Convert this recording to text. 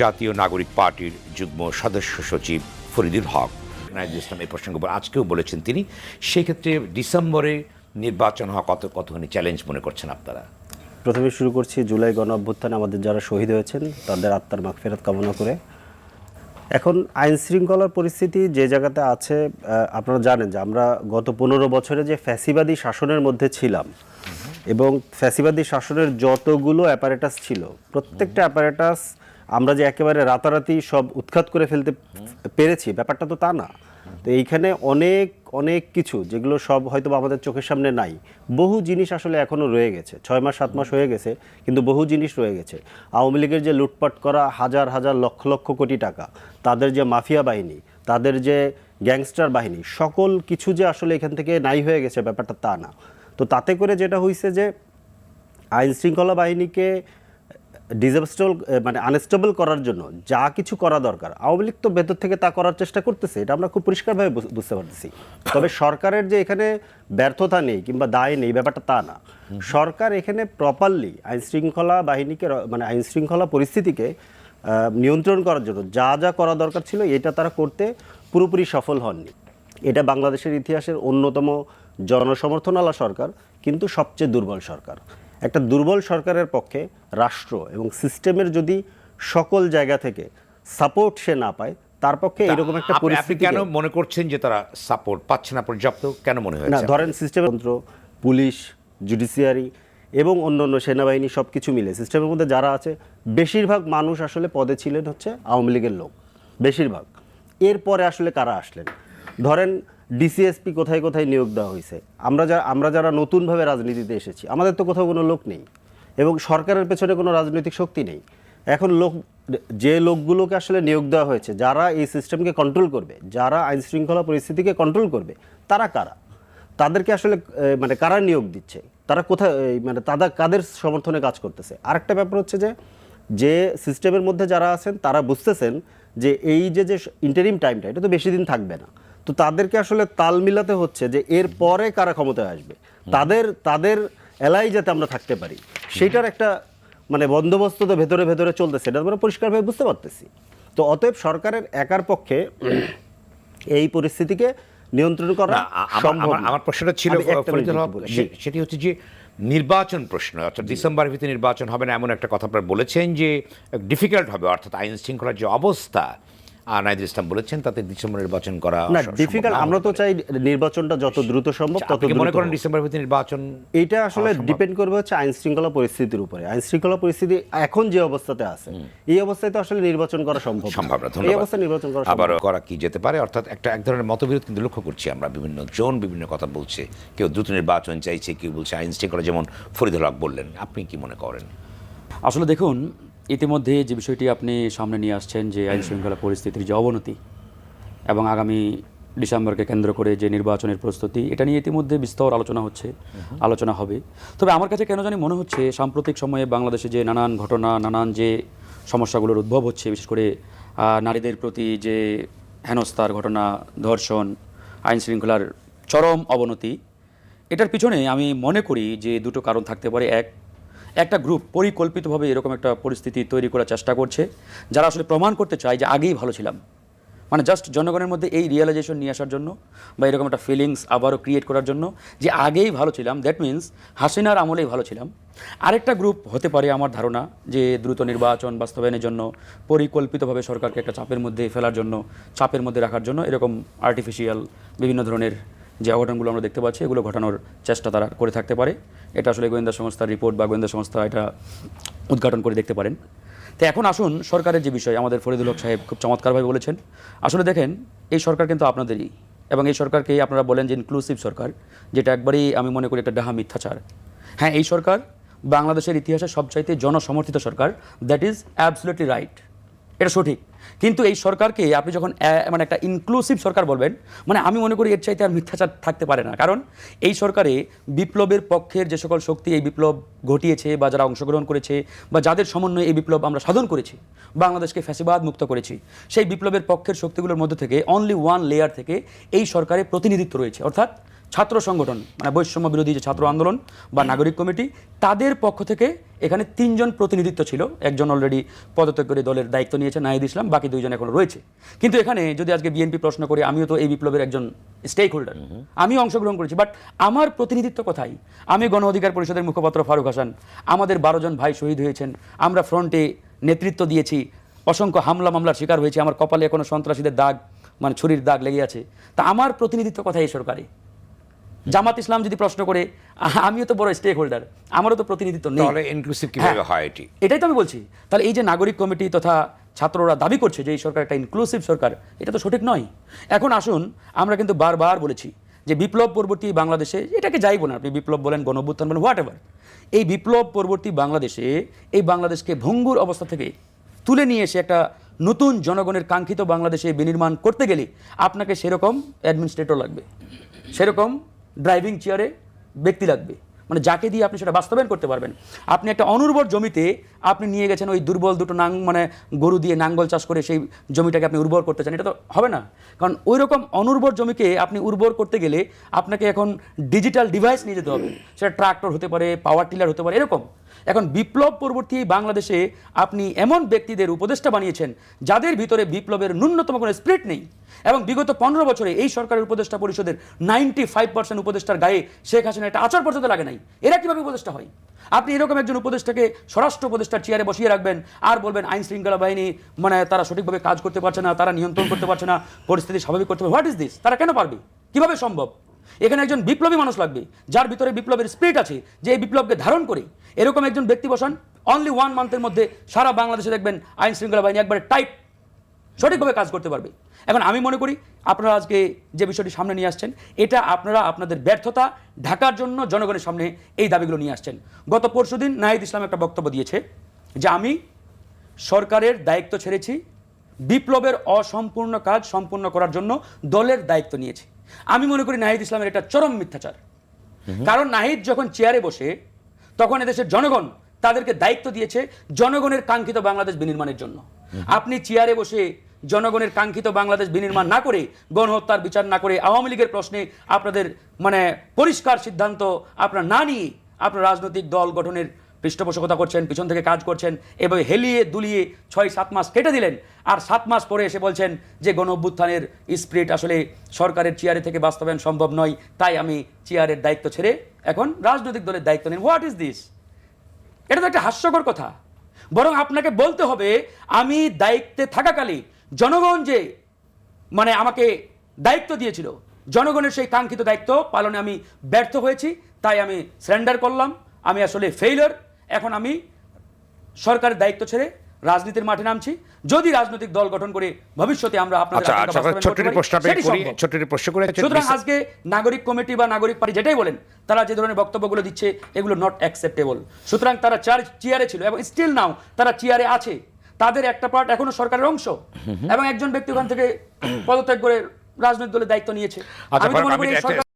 জাতীয় নাগরিক পার্টির যুগ্ম সদস্য সচিব ফরিদুল হক। নাইজুল ইসলাম এই প্রসঙ্গে আজকেও বলেছেন তিনি সেক্ষেত্রে ডিসেম্বরে নির্বাচন হওয়া কত কতখানি চ্যালেঞ্জ মনে করছেন আপনারা? প্রথমে শুরু করছি জুলাই গণ অভ্যুত্থানে আমাদের যারা শহীদ হয়েছেন, তাদের আত্মার মাগফেরত কামনা করে। এখন আইন শৃঙ্খলার পরিস্থিতি যে জায়গাতে আছে আপনারা জানেন যে আমরা গত পনেরো বছরে যে ফ্যাসিবাদী শাসনের মধ্যে ছিলাম, এবং ফ্যাসিবাদী শাসনের যতগুলো অ্যাপারেটাস ছিল, প্রত্যেকটা অ্যাপারেটাস আমরা যে একেবারে রাতারাতি সব উৎখাত করে ফেলতে পেরেছি, ব্যাপারটা তো তা না। তো এইখানে অনেক অনেক কিছু যেগুলো সব হয়তো আমাদের চোখের সামনে নাই, বহু জিনিস আসলে এখনও রয়ে গেছে। ছয় মাস, সাত মাস হয়ে গেছে, কিন্তু বহু জিনিস রয়ে গেছে। আওয়ামী লীগের যে লুটপাট করা হাজার হাজার লক্ষ লক্ষ কোটি টাকা, তাদের যে মাফিয়া বাহিনী, তাদের যে গ্যাংস্টার বাহিনী, সকল কিছু যে আসলে এখান থেকে নাই হয়ে গেছে, ব্যাপারটা তা না। তো তাতে করে যেটা হয়েছে যে আইন শৃঙ্খলা বাহিনীকে ডিজাস্টেবল মানে আনস্টেবল করার জন্য যা কিছু করা দরকার, আওয়ামী লীগ তো ভেতর থেকে তা করার চেষ্টা করতেছে, এটা আমরা খুব পরিষ্কারভাবে বুঝতে পারতেছি। তবে সরকারের যে এখানে ব্যর্থতা নেই কিংবা দায় নেই, ব্যাপারটা তা না। সরকার এখানে প্রপারলি আইন শৃঙ্খলা বাহিনীকে মানে আইন শৃঙ্খলা পরিস্থিতিকে নিয়ন্ত্রণ করার জন্য যা যা করা দরকার ছিল, এটা তারা করতে পুরোপুরি সফল হননি। এটা বাংলাদেশের ইতিহাসের অন্যতম জনসমর্থনালা সরকার, কিন্তু সবচেয়ে দুর্বল সরকার। একটা দুর্বল সরকারের পক্ষে রাষ্ট্র এবং সিস্টেমের যদি সকল জায়গা থেকে সাপোর্ট সে না পায় তার পক্ষে এরকম একটা পরিস্থিতি কেন মনে করছেন যে তারা সাপোর্ট পাচ্ছে না পর্যাপ্ত? কেন মনে হয় না ধরেন সিস্টেমের তন্ত্র পুলিশ জুডিশিয়ারি এবং অন্যান্য সেনাবাহিনী সব কিছু মিলে সিস্টেমের মধ্যে যারা আছে বেশিরভাগ মানুষ আসলে পদে ছিলেন হচ্ছে আওয়ামী লীগের লোক বেশিরভাগ। এরপরে আসলে কারা আসলেন? ধরেন ডিসিএসপি কোথায় কোথায় নিয়োগ দেওয়া হয়েছে? আমরা যা আমরা যারা নতুনভাবে রাজনীতিতে এসেছি, আমাদের তো কোথাও কোনো লোক নেই। এবং সরকারের পেছনে কোনো রাজনৈতিক শক্তি নেই। এখন লোক, যে লোকগুলোকে আসলে নিয়োগ দেওয়া হয়েছে, যারা এই সিস্টেমকে কন্ট্রোল করবে, যারা আইন শৃঙ্খলা পরিস্থিতিকে কন্ট্রোল করবে, তারা কারা? তাদেরকে আসলে মানে কারা নিয়োগ দিচ্ছে? তারা কোথায় মানে তারা কাদের সমর্থনে কাজ করতেছে? আরেকটা ব্যাপার হচ্ছে যে যে সিস্টেমের মধ্যে যারা আছেন, তারা বুঝতেছেন যে এই যে যে ইন্টারিম টাইমটা এটা তো বেশি দিন থাকবে না। তো তাদেরকে আসলে তাল মিলাতে হচ্ছে যে এর পরে কারা ক্ষমতায় আসবে। তাদের তাদের এলাই যাতে আমরা থাকতে পারি। সেইটার একটা মানে বন্দোবস্ত তো ভেতরে ভেতরে চলতেছে। এটা আমরা পরিষ্কারভাবে বুঝতে পারতেছি। তো অতএব সরকারের একার পক্ষে এই পরিস্থিতিকে নিয়ন্ত্রণ করা আমার- সম্ভব আমার- প্রশ্নটা ছিল সেটি হচ্ছে যে নির্বাচন প্রশ্ন অর্থাৎ ডিসেম্বরের ভিতরে নির্বাচন হবে না এমন একটা কথা আপনারা বলেছেন যে ডিফিকাল্ট হবে অর্থাৎ আইন শৃঙ্খলার যে অবস্থা নাইদুল ইসলাম বলেছেন তাতে ডিসেম্বর নির্বাচন করা না ডিফিকাল্ট আমরা তো চাই নির্বাচনটা যত দ্রুত সম্ভব তত মনে করেন ডিসেম্বরের ভিতরে নির্বাচন এটা আসলে ডিপেন্ড করবে হচ্ছে আইন শৃঙ্খলা পরিস্থিতির উপরে। আইন শৃঙ্খলা পরিস্থিতি এখন যে অবস্থাতে আছে এই অবস্থায় তো আসলে নির্বাচন করা সম্ভব সম্ভব না এই অবস্থায় নির্বাচন করা আবার করা কি যেতে পারে? অর্থাৎ একটা এক ধরনের মতবিরোধ কিন্তু লক্ষ্য করছি আমরা। বিভিন্ন জন বিভিন্ন কথা বলছে। কেউ দ্রুত নির্বাচন চাইছে কেউ বলছে আইন শৃঙ্খলা যেমন ফরিদুল হক বললেন। আপনি কি মনে করেন? আসলে দেখুন ইতিমধ্যে যে বিষয়টি আপনি সামনে নিয়ে আসছেন যে আইন শৃঙ্খলা পরিস্থিতির যে অবনতি এবং আগামী ডিসেম্বরকে কেন্দ্র করে যে নির্বাচনের প্রস্তুতি এটা নিয়ে ইতিমধ্যে বিস্তর আলোচনা হচ্ছে আলোচনা হবে। তবে আমার কাছে কেন জানি মনে হচ্ছে সাম্প্রতিক সময়ে বাংলাদেশে যে নানান ঘটনা নানান যে সমস্যাগুলোর উদ্ভব হচ্ছে বিশেষ করে নারীদের প্রতি যে হেনস্থার ঘটনা ধর্ষণ আইন শৃঙ্খলার চরম অবনতি এটার পিছনে আমি মনে করি যে দুটো কারণ থাকতে পারে। এক একটা গ্রুপ পরিকল্পিতভাবে এরকম একটা পরিস্থিতি তৈরি করার চেষ্টা করছে, যারা আসলে প্রমাণ করতে চায় যে আগেই ভালো ছিলাম। মানে জাস্ট জনগণের মধ্যে এই রিয়েলাইজেশন নিয়ে আসার জন্য বা এরকম একটা ফিলিংস আবারও ক্রিয়েট করার জন্য যে আগেই ভালো ছিলাম দ্যাট মিন্স হাসিনার আমলেই ভালো ছিলাম। আরেকটা গ্রুপ হতে পারে আমার ধারণা যে দ্রুত নির্বাচন বাস্তবায়নের জন্য, পরিকল্পিতভাবে সরকারকে একটা চাপের মধ্যে ফেলার জন্য, চাপের মধ্যে রাখার জন্য এরকম আর্টিফিশিয়াল বিভিন্ন ধরনের যে অঘটনগুলো আমরা দেখতে পাচ্ছি, এগুলো ঘটানোর চেষ্টা তারা করে থাকতে পারে। এটা আসলে গোয়েন্দা সংস্থার রিপোর্ট বা গোয়েন্দা সংস্থা এটা উদ্ঘাটন করে দেখতে পারেন। তো এখন আসুন সরকারের যে বিষয়, আমাদের ফরিদুল হক সাহেব খুব চমৎকারভাবে বলেছেন। আসলে দেখেন, এই সরকার কিন্তু আপনাদেরই এবং এই সরকারকে আপনারা বলেন যে ইনক্লুসিভ সরকার, যেটা একবারই আমি মনে করি একটা ডাহা মিথ্যাচার। হ্যাঁ এই সরকার বাংলাদেশের ইতিহাসে সবচাইতে জনসমর্থিত সরকার দ্যাট ইজ অ্যাবসুলেটলি রাইট এটা সঠিক। কিন্তু এই সরকারকে আপনি যখন মানে একটা ইনক্লুসিভ সরকার বলবেন মানে আমি মনে করি এর চাইতে আর মিথ্যাচার থাকতে পারে না। কারণ এই সরকারে বিপ্লবের পক্ষের যে সকল শক্তি এই বিপ্লব ঘটিয়েছে বা যারা অংশগ্রহণ করেছে বা যাদের সমন্বয়ে এই বিপ্লব আমরা সাধন করেছি, বাংলাদেশকে ফ্যাসিবাদ মুক্ত করেছি, সেই বিপ্লবের পক্ষের শক্তিগুলোর মধ্যে থেকে অনলি ওয়ান লেয়ার থেকে এই সরকারের প্রতিনিধিত্ব রয়েছে। অর্থাৎ ছাত্র সংগঠন মানে বৈষম্য বিরোধী যে ছাত্র আন্দোলন বা নাগরিক কমিটি, তাদের পক্ষ থেকে এখানে তিনজন প্রতিনিধিত্ব ছিল। একজন অলরেডি পদত্যাগ করে দলের দায়িত্ব নিয়েছে নাহিদ ইসলাম বাকি দুইজন এখনও রয়েছে। কিন্তু এখানে যদি আজকে বিএনপি প্রশ্ন করে আমিও তো এই বিপ্লবের একজন স্টেক হোল্ডার আমিও অংশগ্রহণ করেছি। বাট আমার প্রতিনিধিত্ব কোথায়? আমি গণ অধিকার পরিষদের মুখপাত্র ফারুক হাসান আমাদের বারো জন ভাই শহীদ হয়েছেন আমরা ফ্রন্টে নেতৃত্ব দিয়েছি অসংখ্য হামলা মামলার শিকার হয়েছে আমার কপালে এখনও সন্ত্রাসীদের দাগ মানে ছুরির দাগ লেগে আছে। তা আমার প্রতিনিধিত্ব কোথায় এই সরকারে? জামাত ইসলাম যদি প্রশ্ন করে আমিও তো বড় স্টেক হোল্ডার আমারও তো প্রতিনিধিত্ব নেই। তাহলে ইনক্লুসিভ কীভাবে হ্যাঁ। হয় এটি? এটাই তো আমি বলছি। তাহলে এই যে নাগরিক কমিটি তথা ছাত্ররা দাবি করছে যে এই সরকার একটা ইনক্লুসিভ সরকার এটা তো সঠিক নয়। এখন আসুন আমরা কিন্তু বারবার বলেছি যে বিপ্লব পরবর্তী বাংলাদেশে এটাকে যাইব না আপনি বিপ্লব বলেন গণঅভ্যুত্থান বলেন হোয়াট এভার এই বিপ্লব পরবর্তী বাংলাদেশে এই বাংলাদেশকে ভঙ্গুর অবস্থা থেকে তুলে নিয়ে এসে একটা নতুন জনগণের কাঙ্ক্ষিত বাংলাদেশে বিনির্মাণ করতে গেলে আপনাকে সেরকম অ্যাডমিনিস্ট্রেটর লাগবে। সেরকম ড্রাইভিং চেয়ারে ব্যক্তি লাগবে। মানে যাকে দিয়ে আপনি সেটা বাস্তবায়ন করতে পারবেন। আপনি একটা অনুর্বর জমিতে আপনি নিয়ে গেছেন ওই দুর্বল দুটো নাং মানে গরু দিয়ে নাঙ্গল চাষ করে সেই জমিটাকে আপনি উর্বর করতে চান, এটা তো হবে না। কারণ ওই রকম অনুর্বর জমিকে আপনি উর্বর করতে গেলে আপনাকে এখন ডিজিটাল ডিভাইস নিয়ে যেতে হবে। সেটা ট্রাক্টর হতে পারে পাওয়ার টিলার হতে পারে, এরকম। এখন বিপ্লব পরবর্তী বাংলাদেশে আপনি এমন ব্যক্তিদের উপদেষ্টা বানিয়েছেন যাদের ভিতরে বিপ্লবের ন্যূনতম কোনো স্পিরিট নেই। এবং বিগত পনেরো বছরে এই সরকারের উপদেষ্টা পরিষদের নাইনটি ফাইভ পার্সেন্ট উপদেষ্টার গায়ে শেখ হাসিনা একটা আচার পর্যন্ত লাগে নাই। এরা কীভাবে উপদেষ্টা হয়? আপনি এরকম একজন উপদেষ্টাকে স্বরাষ্ট্র উপদেষ্টার চেয়ারে বসিয়ে রাখবেন, আর বলবেন আইন শৃঙ্খলা বাহিনী মানে তারা সঠিকভাবে কাজ করতে পারছে না, তারা নিয়ন্ত্রণ করতে পারছে না, পরিস্থিতি স্বাভাবিক করতে পারবে হোয়াট ইজ দিস তারা কেন পারবে? কীভাবে সম্ভব? এখানে একজন বিপ্লবী মানুষ লাগবে, যার ভিতরে বিপ্লবের স্পিরিট আছে, যে এই বিপ্লবকে ধারণ করে। এরকম একজন ব্যক্তি বসান অনলি ওয়ান মান্থের মধ্যে সারা বাংলাদেশে দেখবেন আইন শৃঙ্খলা বাহিনী একবারে টাইট সঠিকভাবে কাজ করতে পারবে। এখন আমি মনে করি, আপনারা আজকে যে বিষয়টি সামনে নিয়ে আসছেন, এটা আপনারা আপনাদের ব্যর্থতা ঢাকার জন্য জনগণের সামনে এই দাবিগুলো নিয়ে আসছেন। গত পরশুদিন নাহিদ ইসলাম একটা বক্তব্য দিয়েছে, যে আমি সরকারের দায়িত্ব ছেড়েছি, বিপ্লবের অসম্পূর্ণ কাজ সম্পূর্ণ করার জন্য দলের দায়িত্ব নিয়েছি। আমি মনে করি নাহিদ ইসলামের এটা চরম মিথ্যাচার। কারণ নাহিদ যখন চেয়ারে বসে তখন এদেশের জনগণ তাদেরকে দায়িত্ব দিয়েছে জনগণের কাঙ্ক্ষিত বাংলাদেশ বিনির্মাণের জন্য। আপনি চেয়ারে বসে জনগণের কাঙ্ক্ষিত বাংলাদেশ বিনির্মাণ না করে গণহত্যার বিচার না করে আওয়ামী লীগের প্রশ্নে আপনাদের মানে পরিষ্কার সিদ্ধান্ত আপনার না নিয়ে আপনার রাজনৈতিক দল গঠনের পৃষ্ঠপোষকতা করছেন, পিছন থেকে কাজ করছেন, এভাবে হেলিয়ে দুলিয়ে ছয়, সাত মাস কেটে দিলেন। আর সাত মাস পরে এসে বলছেন যে, গণ অভ্যুত্থানের স্পিরিট আসলে সরকারের চেয়ারে থেকে বাস্তবায়ন সম্ভব নয়, তাই আমি চেয়ারের দায়িত্ব ছেড়ে এখন রাজনৈতিক দলের দায়িত্ব নেন হোয়াট ইজ দিস এটা তো একটা হাস্যকর কথা। বরং আপনাকে বলতে হবে, আমি দায়িত্বে থাকাকালে জনগণ যে মানে আমাকে দায়িত্ব দিয়েছিল, জনগণের সেই কাঙ্ক্ষিত দায়িত্ব পালনে আমি ব্যর্থ হয়েছি, তাই আমি সারেন্ডার করলাম। আমি আসলে ফেইলার এখন আমি সরকারের দায়িত্ব ছেড়ে রাজনীতির মাঠে নামছি। যদি রাজনৈতিক দল গঠন করে ভবিষ্যতে আমরা আপনাদের আচ্ছা আচ্ছা প্রশ্ন করি সুতরাং আজকে নাগরিক কমিটি বা নাগরিক পার্টি যেটাই বলেন তারা যে ধরনের বক্তব্যগুলো দিচ্ছে এগুলো নট অ্যাকসেপ্টেবল সুতরাং তারা চার চেয়ারে ছিল এবং স্টিল নাও তারা চেয়ারে আছে। তাদের একটা পার্ট এখনও সরকারের অংশ এবং একজন ব্যক্তি ওখান থেকে পদত্যাগ করে রাজনৈতিক দলের দায়িত্ব নিয়েছে। আচ্ছা, আমি তো মনে করি